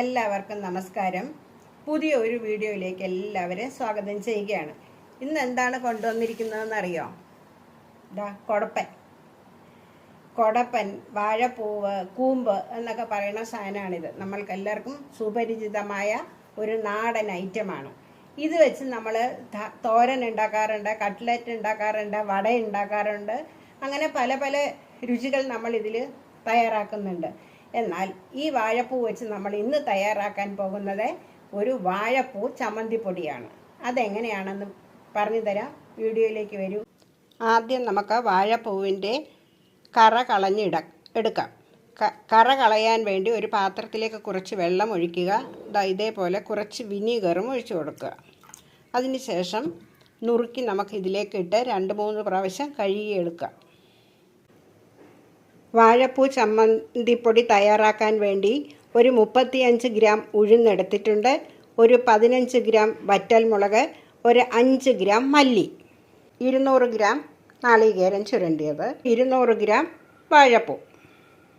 എല്ലാവർക്കും നമസ്കാരം. പുതിയ ഒരു വീഡിയോയിലേക്ക് എല്ലാവരെയും സ്വാഗതം ചെയ്യുകയാണ്. ഇന്ന് എന്താണ് കൊണ്ടുവന്നിരിക്കുന്നതെന്ന് അറിയോ ഇതാ കൊടപ്പൻ. കൊടപ്പൻ വാഴപ്പൂവ് കൂമ്പ് എന്നൊക്കെ പറയുന്ന സാധനമാണിത്. നമ്മൾക്ക് എല്ലാവർക്കും സുപരിചിതമായ ഒരു നാടൻ ഐറ്റമാണ്. ഇത് വെച്ച് നമ്മൾ തോരൻ ഉണ്ടാക്കാറുണ്ട് കട്ട്ലറ്റ് ഉണ്ടാക്കാറുണ്ട് വട ഉണ്ടാക്കാറുണ്ട്. അങ്ങനെ പല പല രുചികൾ നമ്മൾ ഇതിൽ തയ്യാറാക്കുന്നുണ്ട്. എന്നാൽ ഈ വാഴപ്പൂ വെച്ച് നമ്മൾ ഇന്ന് തയ്യാറാക്കാൻ പോകുന്നത് ഒരു വാഴപ്പൂ ചമ്മന്തിപ്പൊടിയാണ്. അതെങ്ങനെയാണെന്ന് പറഞ്ഞു തരാം വീഡിയോയിലേക്ക് വരൂ. ആദ്യം നമുക്ക് വാഴപ്പൂവിന്റെ കറ കളഞ്ഞിട എടുക്കാം. കറ കളയാൻ വേണ്ടി ഒരു പാത്രത്തിലേക്ക് കുറച്ച് വെള്ളം ഒഴിക്കുക. ഇതേപോലെ കുറച്ച് വിനീഗറും ഒഴിച്ചു കൊടുക്കുക. അതിനുശേഷം നുറുക്കി നമുക്ക് ഇതിലേക്ക് ഇട്ട് രണ്ട് മൂന്ന് പ്രാവശ്യം കഴുകിയെടുക്കാം. വാഴപ്പൂ ചമ്മന്തിപ്പൊടി തയ്യാറാക്കാൻ വേണ്ടി ഒരു മുപ്പത്തിയഞ്ച് ഗ്രാം ഉഴുന്നെടുത്തിട്ടുണ്ട് ഒരു പതിനഞ്ച് ഗ്രാം വറ്റൽമുളക് ഒരു അഞ്ച് ഗ്രാം മല്ലി ഇരുന്നൂറ് ഗ്രാം നാളികേരം ചുരണ്ടിയത് ഇരുന്നൂറ് ഗ്രാം വാഴപ്പൂ.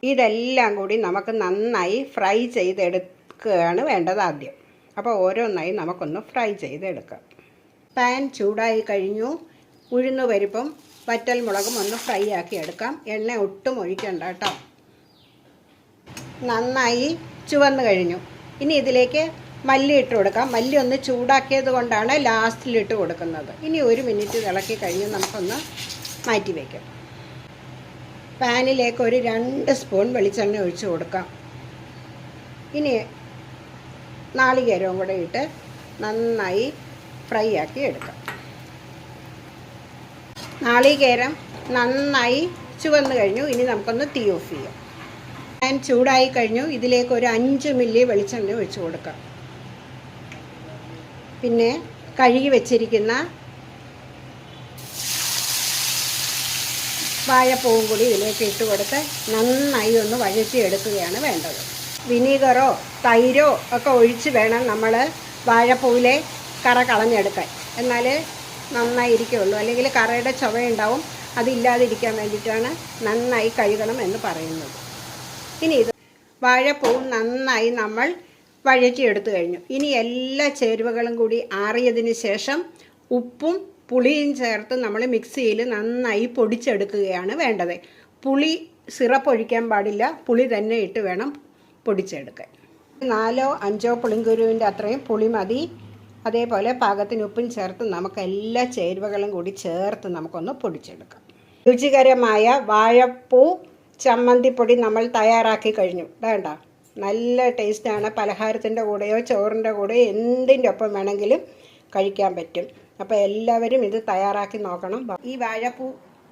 ഇതെല്ലാം കൂടി നമുക്ക് നന്നായി ഫ്രൈ ചെയ്തെടുക്കുകയാണ് വേണ്ടത് ആദ്യം. അപ്പോൾ ഓരോന്നായി നമുക്കൊന്ന് ഫ്രൈ ചെയ്തെടുക്കാം. പാൻ ചൂടായി കഴിഞ്ഞു. ഉഴുന്ന് പരിപ്പും വറ്റൽ മുളകും ഒന്ന് ഫ്രൈ ആക്കി എടുക്കാം. എണ്ണ ഒട്ടും ഒഴിക്കണ്ട കേട്ടോ. നന്നായി ചുവന്ന് കഴിഞ്ഞു. ഇനി ഇതിലേക്ക് മല്ലി ഇട്ട് കൊടുക്കാം. മല്ലി ഒന്ന് ചൂടാക്കിയത് കൊണ്ടാണ് ലാസ്റ്റിൽ ഇട്ട് കൊടുക്കുന്നത്. ഇനി ഒരു മിനിറ്റ് ഇളക്കി കഴിഞ്ഞ് നമുക്കൊന്ന് മാറ്റി വയ്ക്കാം പാനിലേക്ക് ഒരു രണ്ട് സ്പൂൺ വെളിച്ചെണ്ണ ഒഴിച്ച് കൊടുക്കാം. ഇനി നാളികേരവും കൂടെ ഇട്ട് നന്നായി ഫ്രൈ ആക്കി എടുക്കാം. നാളികേരം നന്നായി ചുവന്ന് കഴിഞ്ഞു. ഇനി നമുക്കൊന്ന് തീ ഓഫ് ചെയ്യാം. പാൻ ചൂടായി കഴിഞ്ഞു. ഇതിലേക്ക് ഒരു അഞ്ച് മില്ലി വെളിച്ചെണ്ണ ഒഴിച്ചു കൊടുക്കാം. പിന്നെ കഴുകി വെച്ചിരിക്കുന്ന വാഴപ്പൂവും കൂടി ഇതിലേക്ക് ഇട്ട് കൊടുത്ത് നന്നായി ഒന്ന് വഴറ്റിയെടുക്കുകയാണ് വേണ്ടത്. വിനീഗറോ തൈരോ ഒക്കെ ഒഴിച്ച് വേണം നമ്മൾ വാഴപ്പൂവിലെ കറ കളഞ്ഞെടുക്കാൻ. എന്നാലേ നന്നായിരിക്കുള്ളൂ. അല്ലെങ്കിൽ കറയുടെ ചുവയുണ്ടാവും. അതില്ലാതിരിക്കാൻ വേണ്ടിയിട്ടാണ് നന്നായി കഴുകണം എന്ന് പറയുന്നത്. ഇനി ഇത് വാഴപ്പൂവും നന്നായി നമ്മൾ വഴറ്റിയെടുത്തു കഴിഞ്ഞു. ഇനി എല്ലാ ചേരുവകളും കൂടി ആറിയതിന് ശേഷം ഉപ്പും പുളിയും ചേർത്ത് നമ്മൾ മിക്സിയിൽ നന്നായി പൊടിച്ചെടുക്കുകയാണ് വേണ്ടത്. പുളി സിറപ്പ് ഒഴിക്കാൻ പാടില്ല. പുളി തന്നെ ഇട്ട് വേണം പൊടിച്ചെടുക്കാൻ. നാലോ അഞ്ചോ പുളിങ്കുരുവിന്റെ അത്രയും പുളി മതി. അതേപോലെ പാകത്തിന് ഉപ്പും ചേർത്ത് നമുക്ക് എല്ലാ ചേരുവകളും കൂടി ചേർത്ത് നമുക്കൊന്ന് പൊടിച്ചെടുക്കാം. രുചികരമായ വാഴപ്പൂ ചമ്മന്തിപ്പൊടി നമ്മൾ തയ്യാറാക്കി കഴിഞ്ഞു. വേണ്ട നല്ല ടേസ്റ്റാണ് പലഹാരത്തിന്റെ കൂടെയോ ചോറിന്റെ കൂടെയോ എന്തിന്റെ ഒപ്പം വേണമെങ്കിലും കഴിക്കാൻ പറ്റും. അപ്പോൾ എല്ലാവരും ഇത് തയ്യാറാക്കി നോക്കണം. ഈ വാഴപ്പൂ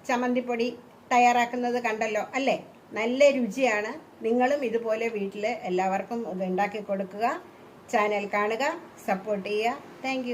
ചമ്മന്തിപ്പൊടി തയ്യാറാക്കുന്നത് കണ്ടല്ലോ അല്ലേ? നല്ല രുചിയാണ്. നിങ്ങളും ഇതുപോലെ വീട്ടിൽ എല്ലാവർക്കും ഇത് ഉണ്ടാക്കി കൊടുക്കുക. ചാനൽ കാണുക സപ്പോർട്ട് ചെയ്യുക. താങ്ക്